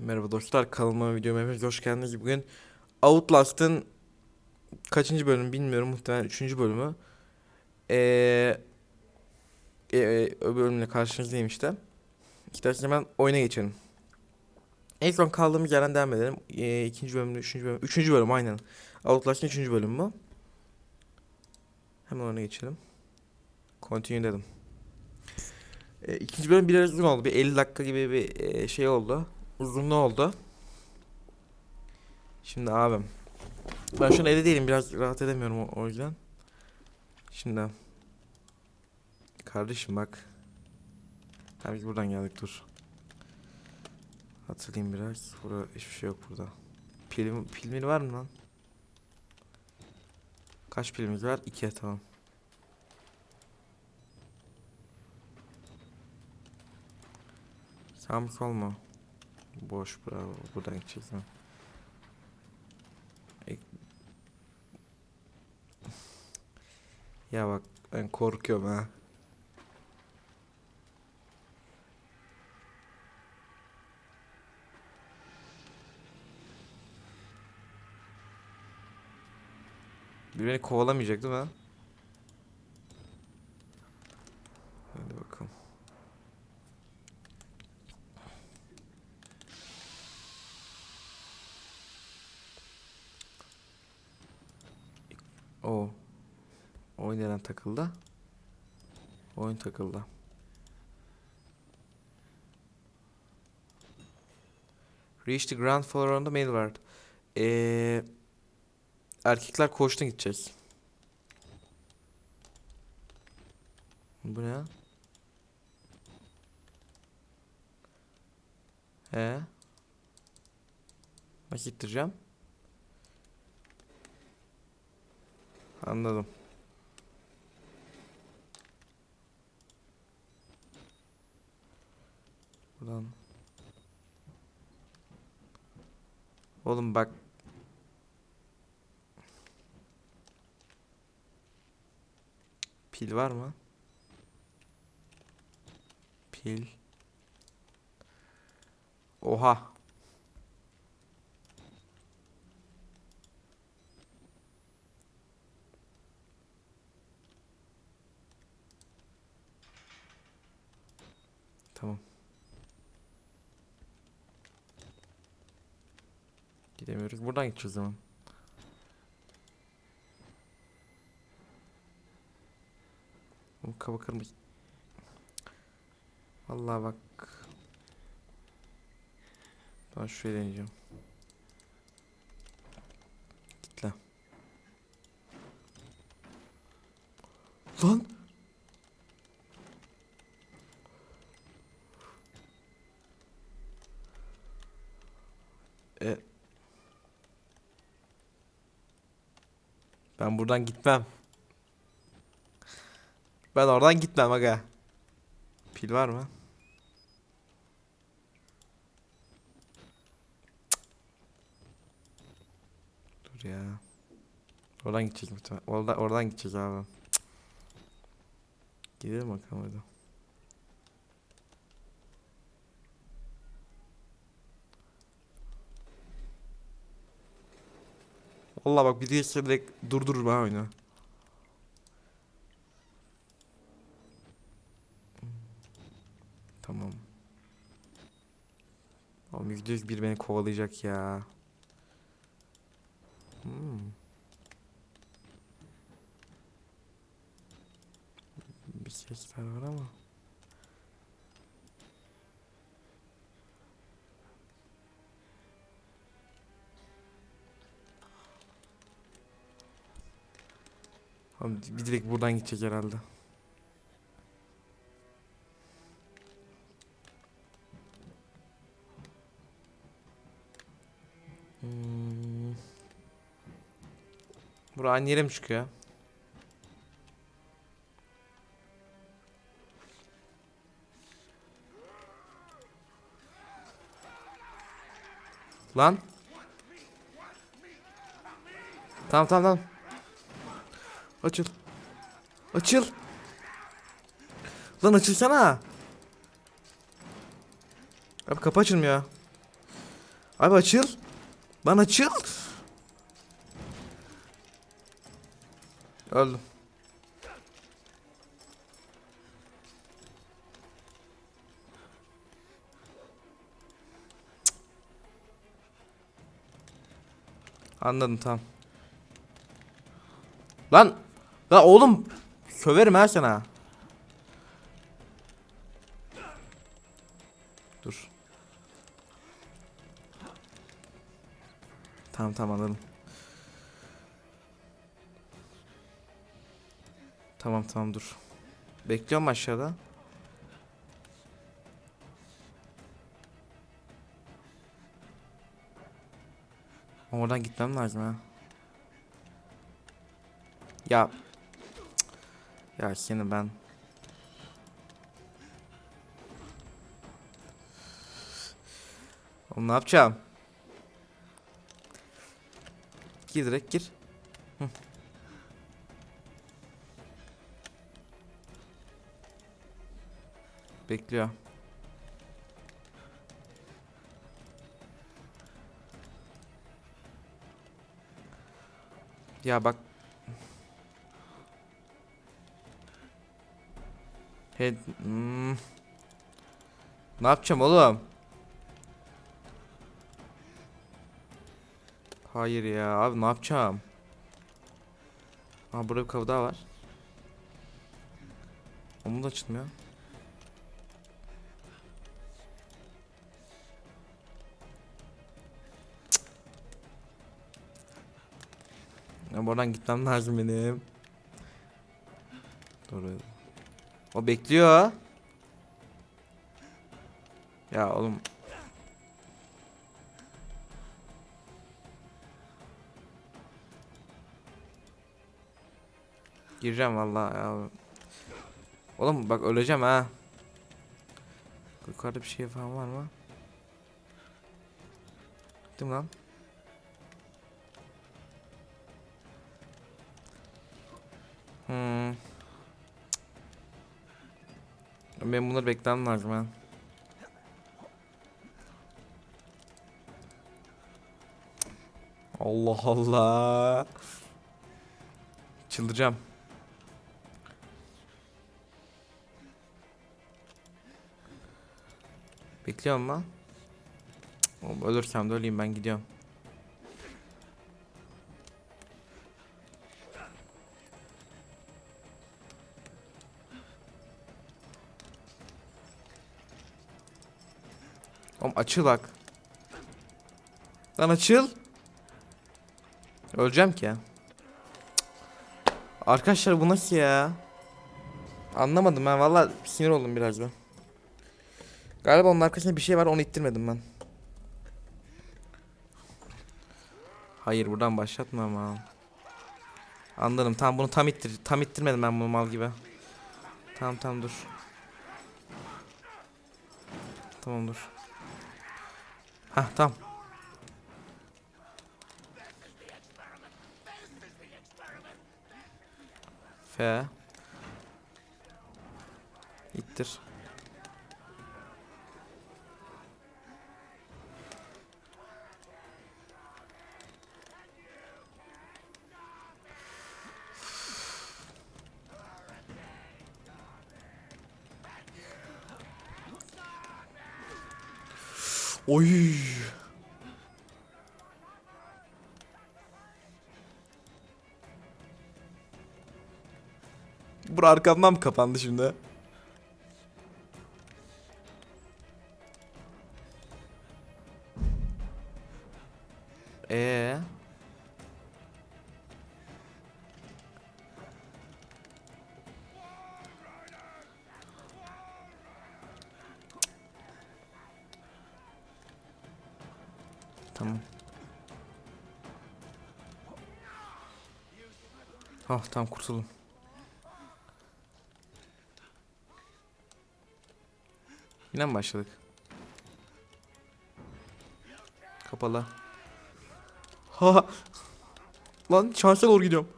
Merhaba dostlar kanalıma videoma hepiniz hoş geldiniz. Bugün Outlast'ın kaçıncı bölümü bilmiyorum muhtemelen üçüncü bölümü. Ee, ee, o bölümle karşınızdayım işte. İsterseniz hemen oyuna geçelim. En son kaldığımız yerden devam edelim. Ee, ikinci bölüm, üçüncü bölüm, üçüncü bölüm aynen. Outlast'ın üçüncü bölümü bu. Hemen ona geçelim. Continue dedim. Ee, ikinci bölüm biraz uzun oldu. Bir 50 dakika gibi bir ee, şey oldu. Uzunluğu oldu. Şimdi abim. Ben şu an evde değilim. Biraz rahat edemiyorum o, o yüzden. Şimdi. Kardeşim bak. Ha biz buradan geldik dur. Hatırlayayım biraz. Burada hiçbir şey yok burada. Pil, pil mil var mı lan? Kaç pilimiz var? İki tamam. Sağ mı sol mu? Boş bravo. Buradan gideceğiz? Ek- Ya bak ben korkuyorum ha. Bir beni kovalamayacak değil mi? Hadi bakalım. O. Oyun neden takıldı? Oyun takıldı. Reach the ground floor on the mail ward. Ee, erkekler koğuşuna gideceğiz. Bu ne? He? Gittireceğim? Anladım. Buradan. Oğlum bak. Pil var mı? Pil. Oha. Tamam. Gidemiyoruz. Buradan gideceğiz zaman. Bu kaba kırmızı. Vallahi bak. Ben şuraya deneyeceğim. Git lan. Lan! E, ben buradan gitmem. Ben oradan gitmem aga. Pil var mı? Dur ya. Oradan gideceğiz muhtemelen. Oradan, oradan gideceğiz abi. Gidelim bakalım hadi. Vallahi bak bir değilse direkt durdurur ha oyunu. Tamam. Oğlum yüzde bir beni kovalayacak ya. Hmm. Bir sesler var ama. Bir direkt buradan gidecek herhalde. Hmm. Bura aynı yere mi çıkıyor? Lan. Tamam tamam tamam. Açıl. Açıl. Lan açılsana. Abi kapı açılmıyor. Abi açıl. Lan açıl. Öldüm. Anladım tamam. Lan lan oğlum söverim ha sana. Dur. Tamam tamam anladım. Tamam tamam dur. Bekliyorum aşağıda. Oradan gitmem lazım ha. Ya. Ya seni ben. Oğlum ne yapacağım? Gir direkt gir. Bekliyor. Ya bak. He, hmm. Ne yapacağım oğlum? Hayır ya abi ne yapacağım? Aa burada bir kapı daha var. Onun da açılmıyor. Ya buradan gitmem lazım benim. Doğru. O bekliyor. Ya oğlum. Gireceğim vallahi ya. Oğlum bak öleceğim ha. Yukarıda bir şey falan var mı? Gittim lan. Hmm. Ben bunları beklemem lazım ha. Allah Allah. Çıldıracağım. Bekliyorum lan. Oğlum ölürsem de öleyim ben gidiyorum. Oğlum açıl bak. Lan açıl. Öleceğim ki. Cık. Arkadaşlar bu nasıl ya? Anlamadım ben valla sinir oldum biraz ben. Galiba onun arkasında bir şey var onu ittirmedim ben. Hayır buradan başlatma ama. Anladım tam bunu tam ittir tam ittirmedim ben bunu mal gibi. Tamam tamam dur. Tamam dur. Hah tamam. F. İttir. Oy. Bura arkamdan mı kapandı şimdi? Ah tamam kurtuldum. Yine mi başladık? Kapalı. Ha. Lan şansa doğru gidiyorum.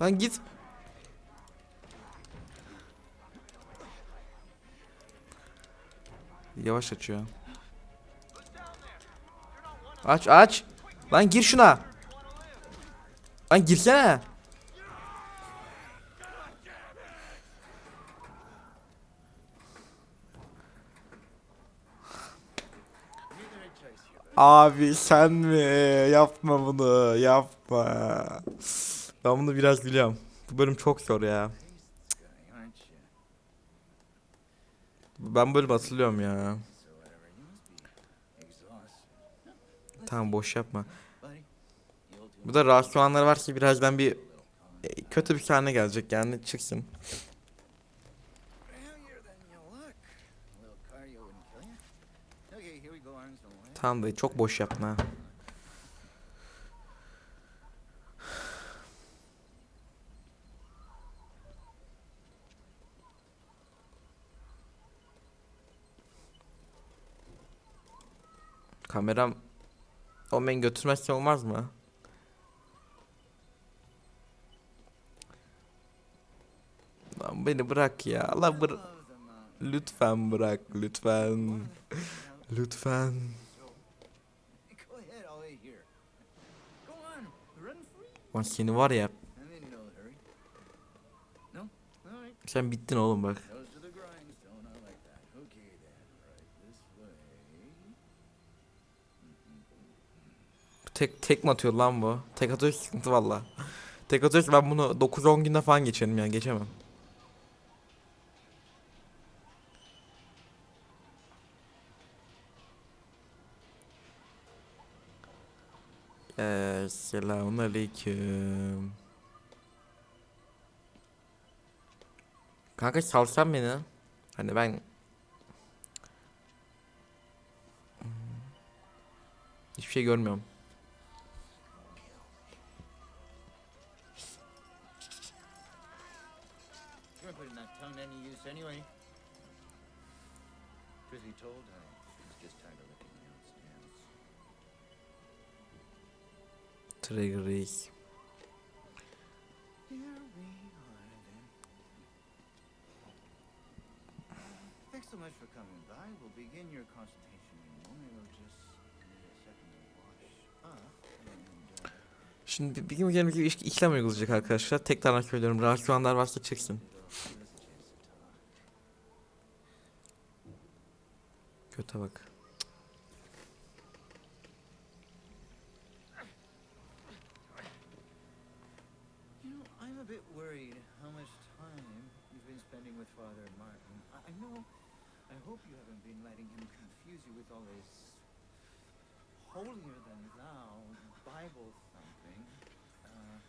Lan git. Yavaş açıyor. Aç aç. Lan gir şuna. Lan girsene. Abi sen mi? Yapma bunu. Yapma. Ben bunu biraz biliyorum. Bu bölüm çok zor ya. Ben bölüm hatırlıyorum ya. Tamam boş yapma. Bu da rahatsız olanlar var ki birazdan bir e, kötü bir sahne gelecek yani çıksın. Tamam dayı çok boş yapma. ha. Kameram o beni götürmezse olmaz mı? Beni bırak ya. Allah bırak. Lütfen bırak lütfen. Lütfen. Lan seni var ya. Sen bittin oğlum bak. Tek tek mi atıyor lan bu? Tek atıyor sıkıntı valla. Tek atıyor ben bunu 9-10 günde falan geçerim yani geçemem. Ee, selamun aleyküm. Kanka salsan beni. Hani ben hiçbir şey görmüyorum. Truth be told, Thanks so much for coming by. We'll begin your consultation in a moment. It'll just need a second to wash up and uh, Şimdi bir gün gelin bir iş- işlem uygulayacak arkadaşlar. Tekrar söylüyorum. Rahatsız olanlar varsa talk. Kötü bak. Worried how much time you've been spending with Father Martin. I, I know. I hope you haven't been letting him confuse you with all this holier than thou Bible thumping. Uh,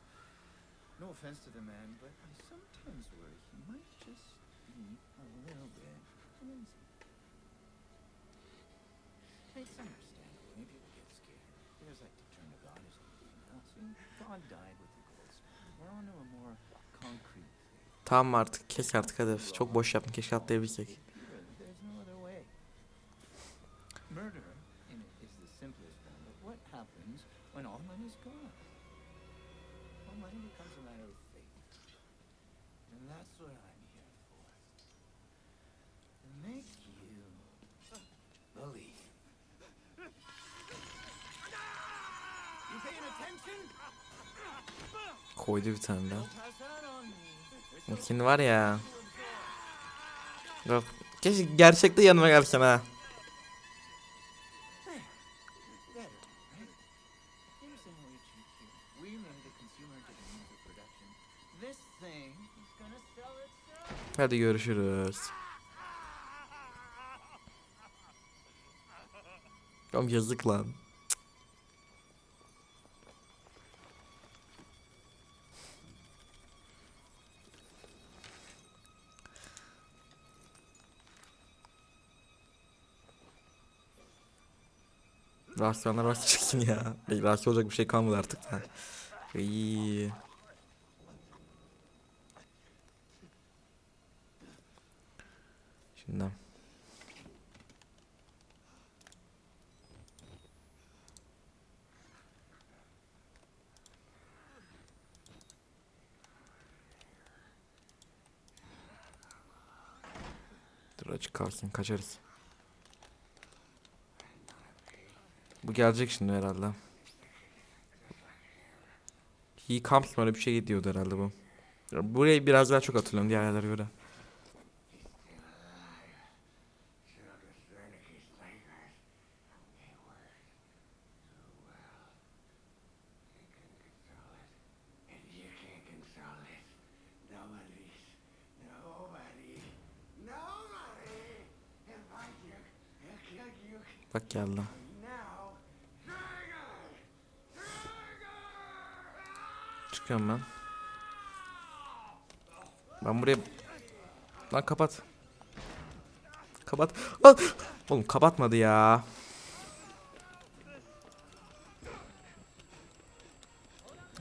no offense to the man, but I sometimes worry he might just be a little bit lazy. It's understandable. Maybe people get scared. They just like to turn to God as anything else. God died with the gold. We're on to a more. Tamam artık kes artık hadi. Çok boş yaptın. Keşke atlayabilsek. Koydu bir tane daha. Makine var ya. Yok. Keşke gerçekte yanıma gelsen ha. Better, right? Here's the way Rahatsız olanlar varsa çıksın ya. Rahatsız olacak bir şey kalmadı artık da. İyi. Şimdi. Dur açık kalsın kaçarız. Bu gelecek şimdi herhalde. He comes mı öyle bir şey diyordu herhalde bu. Burayı biraz daha çok hatırlıyorum diğer yerlere göre. Lan kapat. Kapat. Lan! Oğlum kapatmadı ya.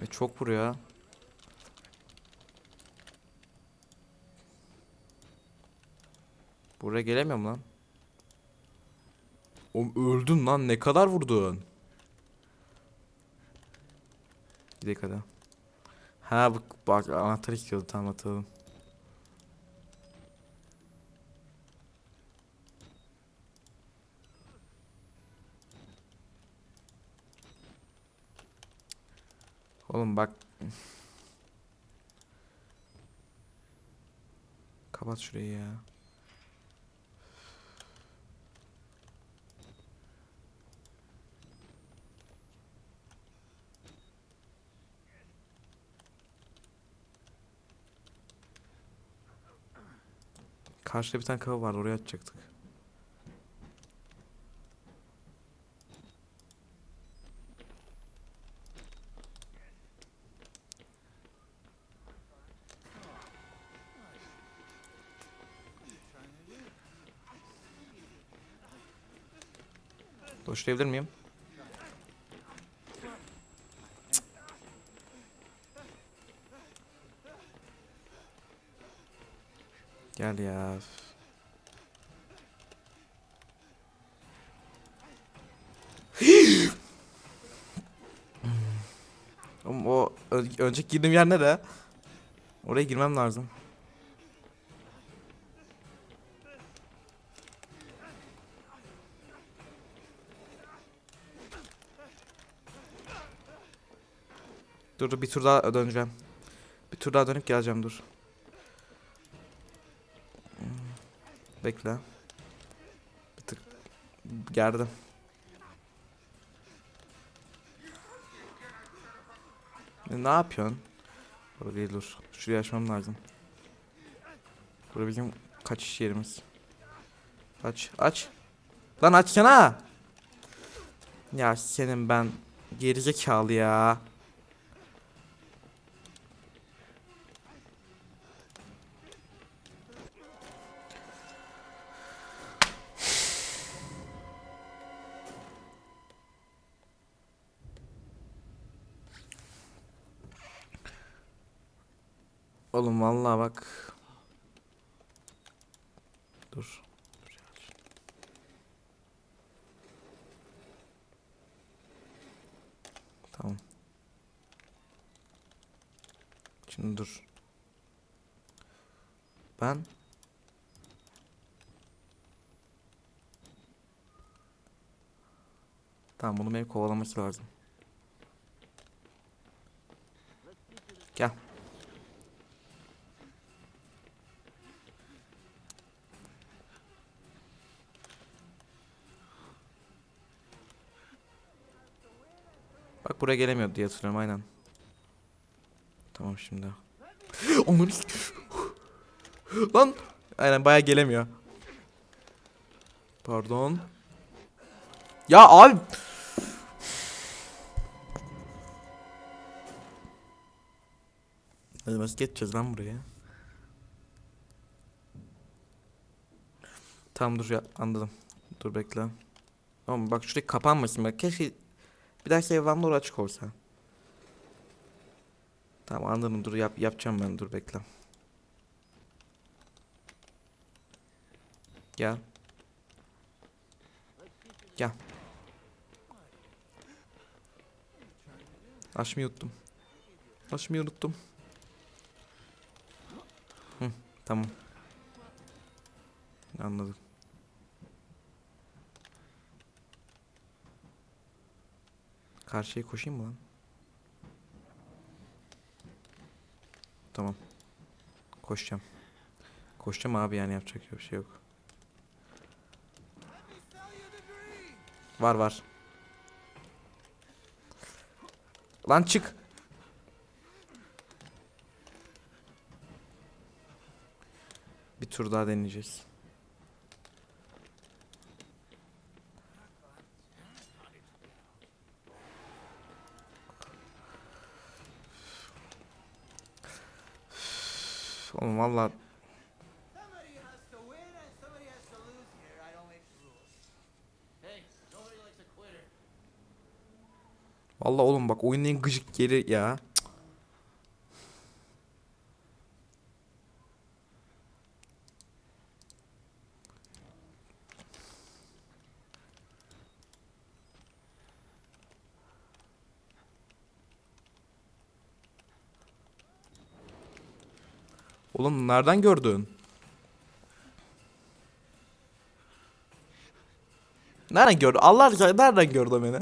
E çok vuruyor. Buraya gelemiyorum lan. Oğlum öldün lan ne kadar vurdun? Bir dakika. Ha bak, bak anahtar istiyordu tamam hatırladım. Oğlum bak. Kapat şurayı ya. Karşıda bir tane kapı vardı oraya açacaktık. Doşlayabilir miyim? Cık. Gel ya. o önceki girdiğim yer nere? Oraya girmem lazım. Dur bir tur daha döneceğim. Bir tur daha dönüp geleceğim dur. Bekle. Bir tık gerdim. Ne, ne yapıyorsun? Burada değil dur. Şurayı açmam lazım. Burada bizim kaçış yerimiz. Aç aç. Lan açsana. Ya senin ben gerizekalı ya. Oğlum vallahi bak. Dur. Tamam. Şimdi dur. Ben Tamam bunu benim kovalaması lazım. Gel. Bak buraya gelemiyordu diye hatırlıyorum aynen. Tamam şimdi. Onları Lan aynen baya gelemiyor. Pardon. Ya abi. Hadi nasıl geçeceğiz lan buraya? Tamam dur ya anladım. Dur bekle. Ama bak şurayı kapanmasın bak. Keşke bir dahaki evden doğru açık olsa. Tamam anladım dur yap yapacağım ben dur bekle. Gel. Gel. Açmayı unuttum. Açmayı unuttum. Hı, tamam. Anladım. Karşıya koşayım mı lan? Tamam. Koşacağım. Koşacağım abi yani yapacak bir şey yok. Var var. Lan çık. Bir tur daha deneyeceğiz. Quitter. Valla oğlum bak oyunun en gıcık yeri ya. Oğlum nereden gördün? Nereden gördün? Allah aşkına nereden gördün beni?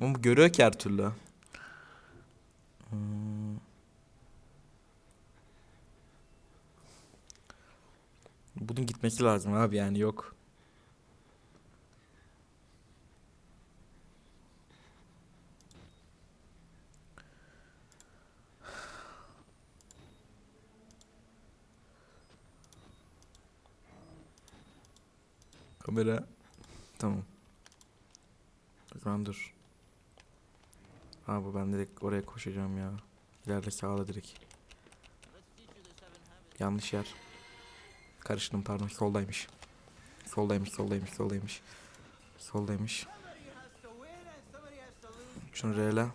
Ama görüyor ki her türlü. Hmm. Bunun gitmesi lazım abi yani yok. Kamera. Tamam. O zaman dur. Ha bu ben direkt oraya koşacağım ya. İleride sağla direkt. Yanlış yer. Karıştım pardon soldaymış. Soldaymış soldaymış soldaymış. Soldaymış. Şunu R'le.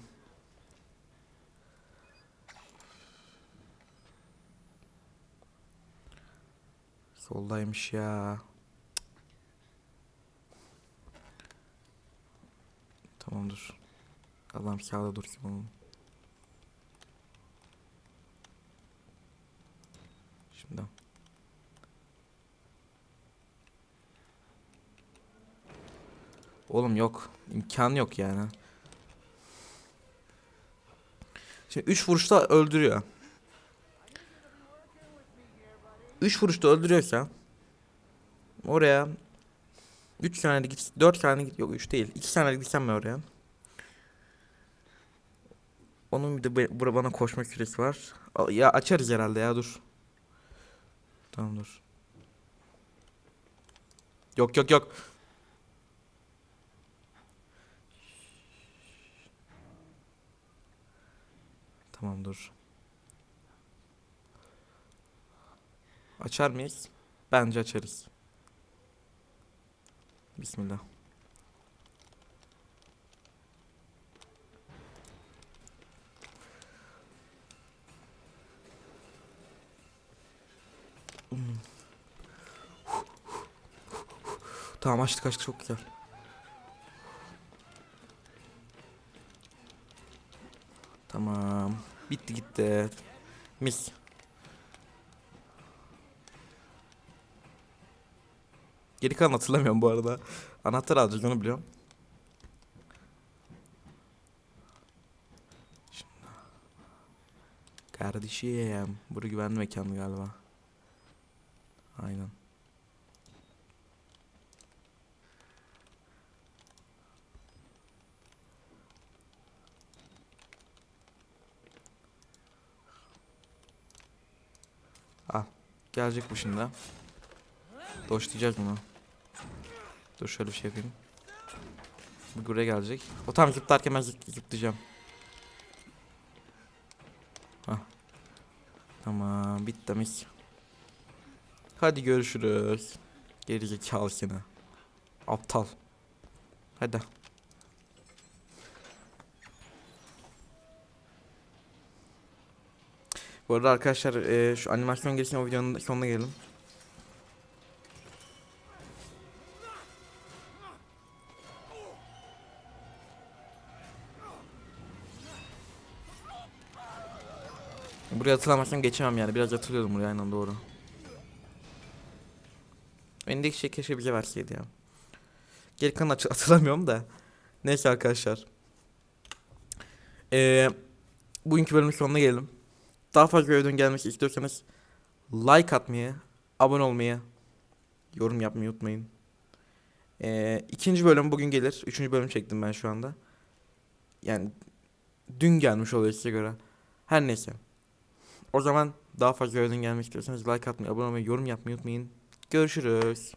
Soldaymış ya. Tamam dur. Allah'ım sağda dursun oğlum. Şimdi. Oğlum yok. İmkan yok yani. Şimdi 3 vuruşta öldürüyor. 3 vuruşta öldürüyorsa oraya 3 tane git 4 tane git yok 3 değil 2 tane gitsem ben oraya. Onun bir de bura bana koşma süresi var. Ya açarız herhalde ya dur. Tamam dur. Yok yok yok. Tamam dur. Açar mıyız? Bence açarız. Bismillah. Tamam açtık açtık çok güzel. Tamam. Bitti gitti. Mis. Geri kalan hatırlamıyorum bu arada. Anahtar alacağız onu biliyorum. Kardeşim. Burası güvenli mekan galiba. Aynen. Al. Gelecek bu şimdi. Doşlayacağız bunu. Dur şöyle bir şey yapayım. Bu buraya gelecek. O tam zıplarken ben zıp- zıplayacağım. Hah. Tamam bitti mis. Hadi görüşürüz. Gerizekalı seni. Aptal. Hadi. Bu arada arkadaşlar eee, şu animasyon geçsin o videonun sonuna gelelim. Buraya hatırlamazsam geçemem yani. Biraz hatırlıyordum buraya aynen doğru. Öndeki şey keşke bize verseydi ya. Geri kalan hatırlamıyorum da. Neyse arkadaşlar. Ee, bugünkü bölümün sonuna gelelim. Daha fazla videonun gelmesi istiyorsanız like atmayı, abone olmayı, yorum yapmayı unutmayın. Ee, ikinci bölüm bugün gelir. Üçüncü bölüm çektim ben şu anda. Yani dün gelmiş oluyor size göre. Her neyse. O zaman daha fazla videonun gelmek istiyorsanız like atmayı, abone olmayı, yorum yapmayı unutmayın. Görüşürüz.